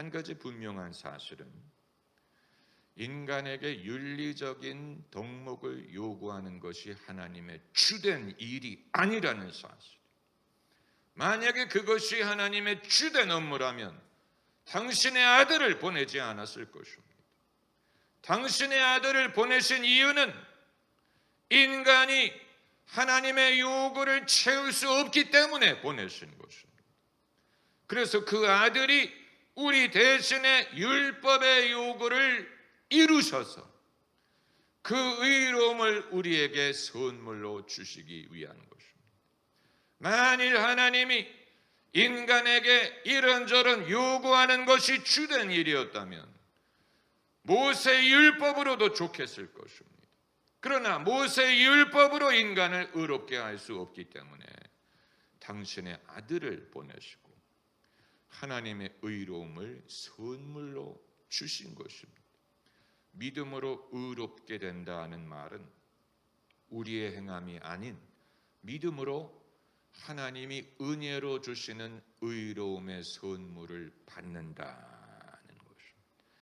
한 가지 분명한 사실은 인간에게 윤리적인 덕목을 요구하는 것이 하나님의 주된 일이 아니라는 사실. 만약에 그것이 하나님의 주된 업무라면 당신의 아들을 보내지 않았을 것입니다. 당신의 아들을 보내신 이유는 인간이 하나님의 요구를 채울 수 없기 때문에 보내신 것입니다. 그래서 그 아들이 우리 대신에 율법의 요구를 이루셔서 그 의로움을 우리에게 선물로 주시기 위한 것입니다. 만일 하나님이 인간에게 이런저런 요구하는 것이 주된 일이었다면 모세 율법으로도 좋겠을 것입니다. 그러나 모세 율법으로 인간을 의롭게 할 수 없기 때문에 당신의 아들을 보내시고 하나님의 의로움을 선물로 주신 것입니다. 믿음으로 의롭게 된다는 말은 우리의 행함이 아닌 믿음으로 하나님이 은혜로 주시는 의로움의 선물을 받는다.